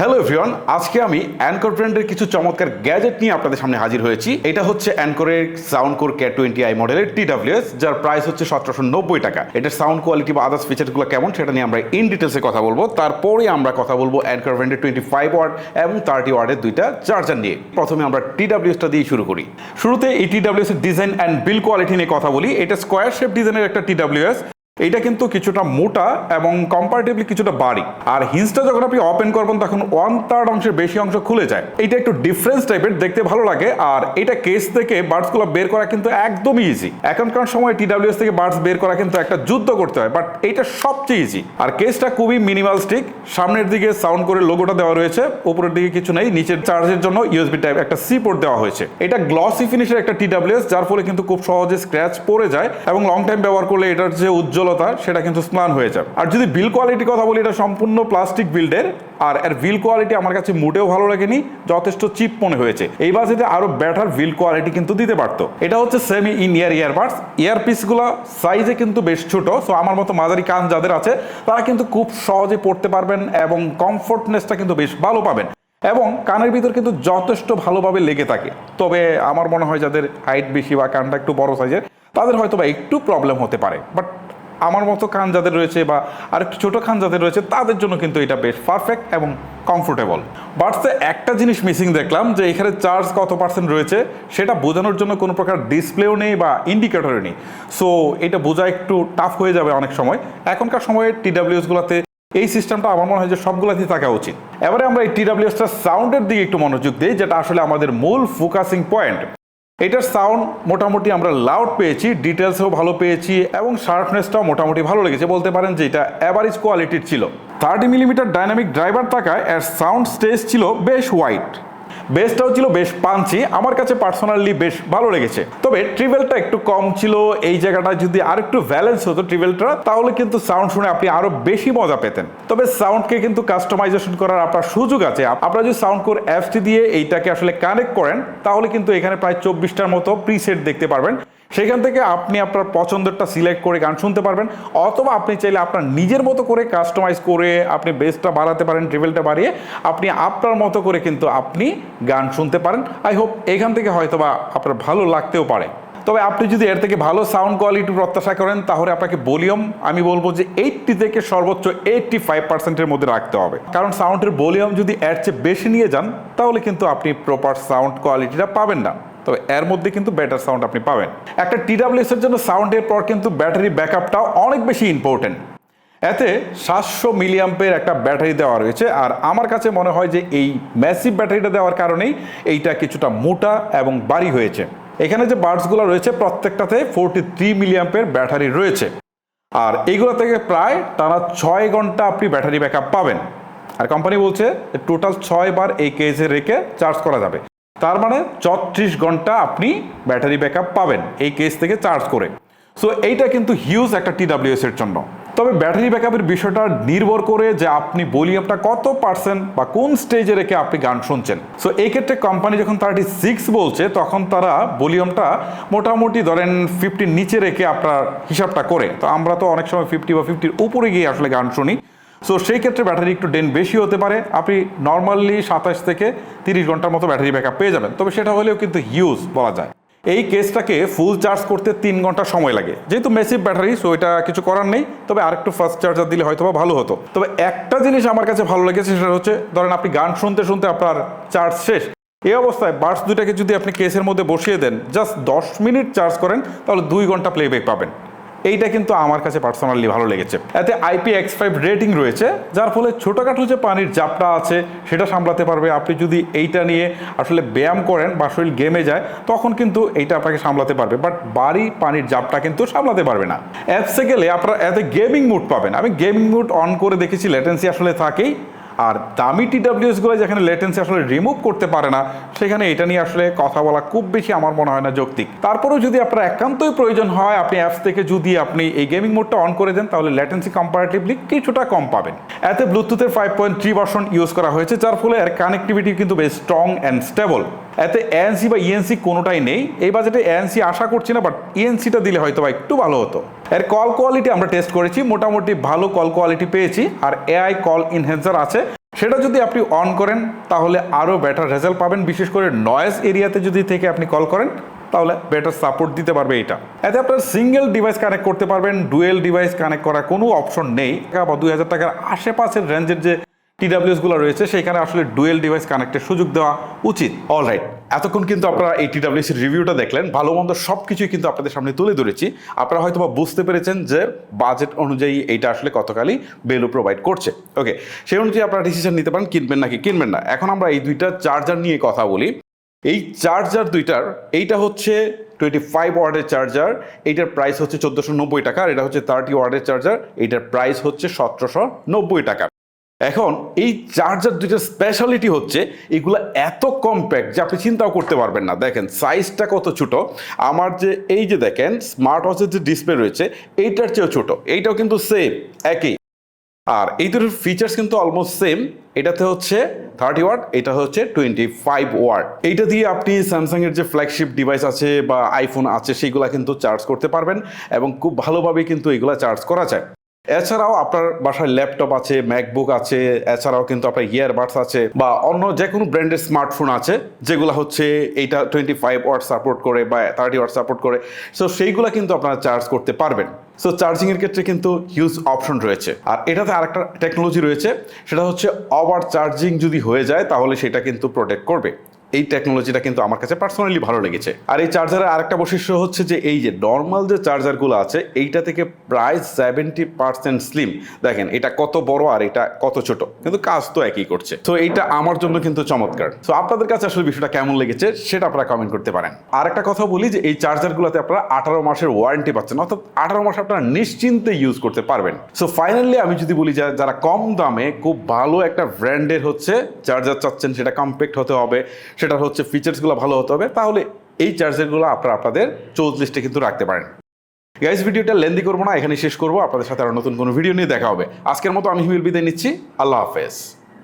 Hello everyone আজকে আমি anchor ব্র্যান্ডের কিছু চমৎকার গ্যাজেট নিয়ে আপনাদের সামনে হাজির হয়েছি। এটা হচ্ছে অ্যানকরের sound core K twenty I মডেলের টিডাব্লিউএস যার প্রাইস হচ্ছে সতেরোশো নব্বই টাকা। এটার সাউন্ড কোয়ালিটি বা আদার্স ফিচারগুলো কেমন সেটা নিয়ে আমরা ইন ডিটেলসে কথা বলব। তারপরে আমরা কথা বলব অ্যানকর ব্র্যান্ডের টোয়েন্টি ফাইভ ওয়ার্ড এবং থার্টি ওয়ার্ডের দুইটা চার্জার নিয়ে। প্রথমে আমরা টিডাব্লিউএসটা দিয়ে শুরু করি। শুরুতে এই টিডাব্লিউএস এর ডিজাইন অ্যান্ড বিল কোয়ালিটি নিয়ে কথা বলি। এটা স্কোয়ার শেপ ডিজাইনের একটা টিডাব্লিউএস এইটা কিন্তু কিছুটা মোটা এবং কম্পারেটিভলি কিছুটা বাড়ি। আর হিন্সটা যখন আপনি ওপেন করবেন, তখন ওয়ান থার্ড অংশের বেশি অংশ খুলে যায়। এটা একটু ডিফারেন্স টাইপের দেখতে ভালো লাগে। আর এটা কেস থেকে বার্ডসগুলো বের করা কিন্তু একদমই ইজি এখনকার সময় টিডাব্লিউএস থেকে বার্ডস বের করা কিন্তু একটা যুদ্ধ করতে হয় বাট এইটা সবচেয়ে ইজি আর কেসটা খুবই মিনিমালিস্টিক সামনের দিকে সাউন্ড করে লোগোটা দেওয়া রয়েছে। উপরের দিকে কিছু নেই। নিচের চার্জের জন্য ইউএসবি টাইপ একটা সি পোর্ট দেওয়া হয়েছে। এটা গ্লসি ফিনিশের একটা টিডাব্লিউএস যার ফলে কিন্তু খুব সহজে স্ক্র্যাচ পড়ে যায়। এবং লং টাইম ব্যবহার করলে এটার যে উজ্জ্বলতা সেটা কিন্তু স্নান হয়ে যায় আর যদি বিল কোয়ালিটির কথা বলি, এটা সম্পূর্ণ প্লাস্টিক বিল্ডের আর এর বিল কোয়ালিটি আমার কাছে মোটেও ভালো লাগেনি, যথেষ্ট চিপ মনে হয়েছে। এই বাজেটে আরও বেটার বিল কোয়ালিটি কিন্তু দিতে পারতো। এটা হচ্ছে সেমি ইন ইয়ার ইয়ারবাডস ইয়ারপিসগুলো সাইজে কিন্তু বেশ ছোট সো আমার মতো মাঝারি কান যাদের আছে, তারা কিন্তু খুব সহজে পড়তে পারবেন এবং কমফোর্টনেসটা কিন্তু বেশ ভালো পাবেন। এবং কানের ভিতর কিন্তু যথেষ্ট ভালোভাবে লেগে থাকে। তবে আমার মনে হয় যাদের হাইট বেশি বা কানটা একটু বড় সাইজের তাদের হয়তো বা একটু প্রবলেম হতে পারে। বাট আমার মতো কান যাদের রয়েছে বা আর একটু ছোটো কান যাদের রয়েছে, তাদের জন্য কিন্তু এটা বেশ পারফেক্ট এবং কমফোর্টেবল বাটসে একটা জিনিস মিসিং দেখলাম, যে এখানে চার্জ কত পার্সেন্ট রয়েছে, সেটা বোঝানোর জন্য কোনো প্রকার ডিসপ্লেও নেই বা ইন্ডিকেটরও নেই। সো এটা বোঝা একটু টাফ হয়ে যাবে অনেক সময়। এখনকার সময়ে টিডাব্লিউএসগুলোতে এই সিস্টেমটা আমার মনে হয় যে সবগুলোতেই থাকা উচিত। এবারে আমরা এই টিডাব্লিউএসটা সাউন্ডের দিকে একটু মনোযোগ দিই, যেটা আসলে আমাদের মূল ফোকাসিং পয়েন্ট এটার সাউন্ড মোটামুটি আমরা লাউড পেয়েছি ডিটেলসও ভালো পেয়েছি এবং শার্পনেসটাও মোটামুটি ভালো লেগেছে। বলতে পারেন যে এটা অ্যাভারেজ কোয়ালিটির ছিল। থার্টি মিলিমিটার ডাইনামিক ড্রাইভার থাকায় এর সাউন্ড স্টেজ ছিল বেশ হোয়াইট বেসটাও ছিল বেশ পাঞ্চি আমার কাছে পার্সোনালি বেশ ভালো লেগেছে। তবে ট্রিভেলটা একটু কম ছিল, এই জায়গাটা যদি আর একটু ব্যালেন্স হতো ট্রিভেলটা তাহলে কিন্তু সাউন্ড শুনে আপনি আরও বেশি মজা পেতেন। তবে সাউন্ডকে কিন্তু কাস্টমাইজেশন করার আপনার সুযোগ আছে। আপনারা যদি সাউন্ড কোর অ্যাপসটি দিয়ে এইটাকে আসলে কানেক্ট করেন, তাহলে কিন্তু এখানে প্রায় চব্বিশটার মতো প্রিসেট দেখতে পারবেন। সেখান থেকে আপনি আপনার পছন্দেরটা সিলেক্ট করে গান শুনতে পারবেন, অথবা আপনি চাইলে আপনার নিজের মতো করে কাস্টমাইজ করে আপনি বেসটা বাড়াতে পারেন ট্রিভেলটা বাড়িয়ে আপনি আপনার মতো করে কিন্তু আপনি গান শুনতে পারেন। আই হোপ এখান থেকে হয়তোবা আপনার ভালো লাগতেও পারে। তবে আপনি যদি এর থেকে ভালো সাউন্ড কোয়ালিটি প্রত্যাশা করেন, তাহলে আপনাকে ভলিউম আমি বলব যে এইটটি থেকে সর্বোচ্চ এইটটি ফাইভ পার্সেন্টের মধ্যে রাখতে হবে। কারণ সাউন্ডের ভলিউম যদি এর চেয়ে বেশি নিয়ে যান, তাহলে কিন্তু আপনি প্রপার সাউন্ড কোয়ালিটিটা পাবেন না। তবে এর মধ্যে কিন্তু বেটার সাউন্ড আপনি পাবেন। একটা টিডাব্লিউএস এর জন্য সাউন্ডের পর কিন্তু ব্যাটারি ব্যাকআপটাও অনেক বেশি ইম্পর্টেন্ট এতে সাতশো মিলিয়াম্পের একটা ব্যাটারি দেওয়া রয়েছে, আর আমার কাছে মনে হয় যে এই ম্যাসিভ ব্যাটারিটা দেওয়ার কারণেই এইটা কিছুটা মোটা এবং বাড়ি হয়েছে। এখানে যে বার্ডসগুলো রয়েছে, প্রত্যেকটাতে ফোরটি থ্রি মিলিয়াম্পের ব্যাটারি রয়েছে। আর এইগুলো থেকে প্রায় টানা ছয় ঘণ্টা আপনি ব্যাটারি ব্যাকআপ পাবেন। আর কোম্পানি বলছে টোটাল ছয় বার এই কেজে রেখে চার্জ করা যাবে। তার মানে চত্রিশ ঘণ্টা আপনি ব্যাটারি ব্যাকআপ পাবেন এই কেস থেকে চার্জ করে। সো এইটা কিন্তু হিউজ একটা টিডাব্লিউএস এর জন্য। তবে ব্যাটারি ব্যাকআপের বিষয়টা নির্ভর করে যে আপনি ভলিউমটা কত পার্সেন্ট বা কোন স্টেজে রেখে আপনি গান শুনছেন। সো এই ক্ষেত্রে কোম্পানি যখন থার্টি সিক্স বলছে, তখন তারা ভলিউমটা মোটামুটি ধরেন ফিফটির নিচে রেখে আপনার হিসাবটা করে। তো আমরা তো অনেক সময় ফিফটি বা ফিফটির উপরে গিয়ে আসলে গান শুনি। সো সেই ক্ষেত্রে ব্যাটারি একটু ডেন বেশি হতে পারে। আপনি নর্মালি সাতাশ থেকে তিরিশ ঘণ্টার মতো ব্যাটারি ব্যাকআপ পেয়ে যাবেন। তবে সেটা হলেও কিন্তু হিউজ বলা যায়। এই কেসটাকে ফুল চার্জ করতে তিন ঘণ্টা সময় লাগে। যেহেতু মেসিভ ব্যাটারি সো এটা কিছু করার নেই। তবে আরেকটু ফাস্ট চার্জার দিলে হয়তো ভালো হতো। তবে একটা জিনিস আমার কাছে ভালো লেগেছে, সেটা হচ্ছে, ধরেন আপনি গান শুনতে শুনতে আপনার চার্জ শেষ। এই অবস্থায় বার্ডস দুটাকে যদি আপনি কেসের মধ্যে বসিয়ে দেন জাস্ট দশ মিনিট চার্জ করেন, তাহলে দুই ঘণ্টা প্লেব্যাক পাবেন। এইটা কিন্তু আমার কাছে পার্সোনালি ভালো লেগেছে। এতে আইপি এক্স ফাইভ রেটিং রয়েছে, যার ফলে ছোটোখাটো যে পানির জাপটা আছে, সেটা সামলাতে পারবে। আপনি যদি এইটা নিয়ে আসলে ব্যায়াম করেন বা শরীর গেমে যায়, তখন কিন্তু এইটা আপনাকে সামলাতে পারবে। বাট বাড়ি পানির জাপটা কিন্তু সামলাতে পারবে না। অ্যাপসে গেলে আপনারা এতে গেমিং মুড পাবেন। আমি গেমিং মুড অন করে দেখেছি লেটেন্সি আসলে থাকেই। আর দামি টিডাব্লিউএসগুলো যেখানে লেটেন্সি আসলে রিমুভ করতে পারে না, সেখানে এটা নিয়ে আসলে কথা বলা খুব বেশি আমার মনে হয় না যৌক্তিক। তারপরেও যদি আপনার একান্তই প্রয়োজন হয়, আপনি অ্যাপস থেকে যদি আপনি এই গেমিং মোডটা অন করে দেন, তাহলে ল্যাটেন্সি কম্পারেটিভলি কিছুটা কম পাবেন। এতে ব্লুটুথের five point three version use করা হয়েছে, যার ফলে এর কানেক্টিভিটি কিন্তু বেশ স্ট্রং অ্যান্ড স্টেবল এতে এএনসি বা ইএনসি কোনোটাই নেই। এই বাজেটে এএনসি আশা করছি না বাট ইএনসিটা দিলে হয়তো বা একটু ভালো হতো। এর কল কোয়ালিটি আমরা টেস্ট করেছি, মোটামুটি ভালো কল কোয়ালিটি পেয়েছি, আর এআই কল ইনহেন্সার আছে। সেটা যদি আপনি অন করেন, তাহলে আরও বেটার রেজাল্ট পাবেন। বিশেষ করে নয়েজ এরিয়াতে যদি থেকে আপনি কল করেন, তাহলে বেটার সাপোর্ট দিতে পারবে এটা। এতে আপনার সিঙ্গেল ডিভাইস কানেক্ট করতে পারবেন ডুয়েল ডিভাইস কানেক্ট করার কোনো অপশন নেই। বা দুই হাজার টাকার আশেপাশের রেঞ্জের যে টিডাব্লিউএসগুলো রয়েছে সেখানে আসলে ডুয়েল ডিভাইস কানেক্টের সুযোগ দেওয়া উচিত। অলরাইট এতক্ষণ কিন্তু আপনারা এই টিডাব্লিউএস এর রিভিউটা দেখলেন। ভালো মন্দ সব কিছুই কিন্তু আপনাদের সামনে তুলে ধরেছি। আপনারা হয়তো বা বুঝতে পেরেছেন যে বাজেট অনুযায়ী এইটা আসলে কতকালই ভ্যালু প্রোভাইড করছে। ওকে সেই অনুযায়ী আপনারা ডিসিশন নিতে পারেন, কিনবেন নাকি কিনবেন না। এখন আমরা এই দুইটা চার্জার নিয়ে কথা বলি। এই চার্জার দুইটার, এইটা হচ্ছে টোয়েন্টি ফাইভ ওয়ার্ডের চার্জার এইটার প্রাইস হচ্ছে চোদ্দোশো নব্বই টাকা, আর এটা হচ্ছে থার্টি ওয়ার্ডের চার্জার এইটার প্রাইস হচ্ছে সতেরোশো নব্বই টাকা। এখন এই চার্জার দুইটার স্পেশালিটি হচ্ছে, এগুলো এত কম্প্যাক্ট যে আপনি চিন্তাও করতে পারবেন না। দেখেন সাইজটা কত ছোট, আমার যে এই যে দেখেন স্মার্ট ওয়াচের যে ডিসপ্লে রয়েছে, এইটার চেয়েও ছোট, এইটাও কিন্তু সেম একই। আর এই দুটোর ফিচার্স কিন্তু অলমোস্ট সেম এটাতে হচ্ছে থার্টি ওয়াট এটা হচ্ছে টোয়েন্টি ফাইভ ওয়াট এইটা দিয়ে আপনি স্যামসাং এর যে ফ্ল্যাগশিপ ডিভাইস আছে বা আইফোন আছে সেইগুলা কিন্তু চার্জ করতে পারবেন এবং খুব ভালোভাবে কিন্তু এগুলা চার্জ করা যায়। এছাড়াও আপনার বাসায় ল্যাপটপ আছে ম্যাকবুক আছে, এছাড়াও কিন্তু আপনার ইয়ারবাডস আছে বা অন্য যে কোনো ব্র্যান্ডের স্মার্টফোন আছে, যেগুলো হচ্ছে এইটা টোয়েন্টি ফাইভ ওয়াট সাপোর্ট করে বা থার্টি ওয়াট সাপোর্ট করে। সো সেইগুলো কিন্তু আপনারা চার্জ করতে পারবেন। সো চার্জিংয়ের ক্ষেত্রে কিন্তু হিউজ অপশন রয়েছে। আর এটাতে আরেকটা টেকনোলজি রয়েছে, সেটা হচ্ছে ওভার চার্জিং যদি হয়ে যায়, তাহলে সেটা কিন্তু প্রোটেক্ট করবে। এই টেকনোলজিটা কিন্তু আমার কাছে পার্সোনালি ভালো লেগেছে। আর এই চার্জারের আরেকটা বৈশিষ্ট্য হচ্ছে যে, এই যে নর্মাল যে চার্জারগুলো আছে, এইটা থেকে প্রায় সেভেন্টি পার্সেন্ট স্লিম দেখেন, এটা কত বড় আর এটা কত ছোট, কিন্তু কাজ তো একই করছে। তো এইটা আমার জন্য কিন্তু চমৎকার। তো আপনাদের কাছে আসলে বিষয়টা কেমন লেগেছে, সেটা আপনারা কমেন্ট করতে পারেন। আর একটা কথা বলি যে, এই চার্জারগুলোতে আপনারা আঠারো মাসের ওয়ারেন্টি পাচ্ছেন, অর্থাৎ আঠারো মাস আপনারা নিশ্চিন্তে ইউজ করতে পারবেন। সো ফাইনালি আমি যদি বলি যে, যারা কম দামে খুব ভালো একটা ব্র্যান্ডের হচ্ছে চার্জার চাচ্ছেন, সেটা কম্প্যাক্ট হতে হবে সেটা হচ্ছে ফিচার্সগুলো ভালো হতে হবে। তাহলে এই চার্জারগুলো আপনারা আপনাদের চোজ লিস্টে কিন্তু রাখতে পারেন। গাইজ ভিডিওটা লেন্দি করব না এখানে শেষ করব। আপনাদের সাথে আরও নতুন কোনো ভিডিও নিয়ে দেখা হবে। আজকের মতো আমি হিমিল বিদায় নিচ্ছি। আল্লাহ হাফেজ।